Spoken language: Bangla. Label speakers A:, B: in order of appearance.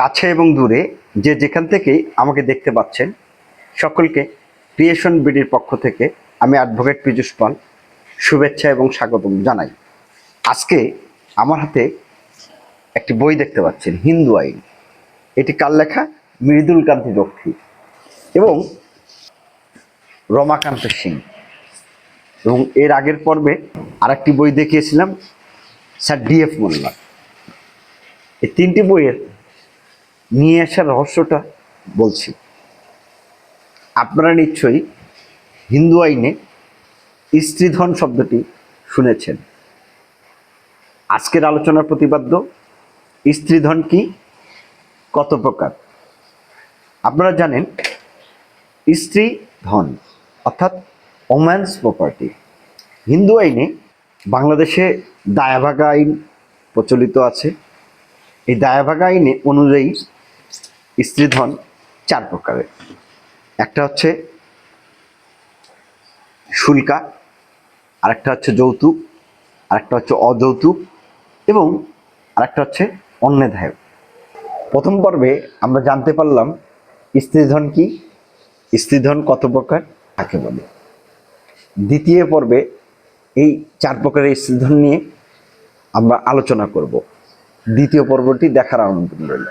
A: কাছে এবং দূরে যে যেখান থেকেই আমাকে দেখতে পাচ্ছেন, সকলকে ক্রিয়েশন বিডির পক্ষ থেকে আমি অ্যাডভোকেট পীযুষ পাল শুভেচ্ছা এবং স্বাগতম জানাই। আজকে আমার হাতে একটি বই দেখতে পাচ্ছেন, হিন্দু আইন। এটি কার লেখা? মৃদুল কান্তি রক্ষী এবং রমাকান্ত সিং। এবং এর আগের পর্বে আরেকটি বই দেখিয়েছিলাম, স্যার ডিএফ মোল্লা এই তিনটি বইয়ের নিয়ে আসার রহস্যটা বলছি। আপনারা নিশ্চয়ই হিন্দু আইনে স্ত্রীধন শব্দটি শুনেছেন। আজকের আলোচনার প্রতিপাদ্য, স্ত্রীধন কি? কত প্রকার? আপনারা জানেন স্ত্রী ধন অর্থাৎ ওম্যান্স প্রপার্টি। হিন্দু আইনে বাংলাদেশে দায়াভাগা আইন প্রচলিত আছে। এই দায়াভাগা আইনে অনুযায়ী স্ত্রীধন চার প্রকারের। একটা হচ্ছে শুল্কা, আরেকটা হচ্ছে যৌতুক, আরেকটা হচ্ছে অযৌতুক এবং আরেকটা হচ্ছে অন্যধায় প্রথম পর্বে আমরা জানতে পারলাম স্ত্রীধন কি, স্ত্রীধন কত প্রকার কাকে বলে। দ্বিতীয় পর্বে এই চার প্রকারের স্ত্রীধন নিয়ে আমরা আলোচনা করব। দ্বিতীয় পর্বটি দেখার আমন্ত্রণ রইল।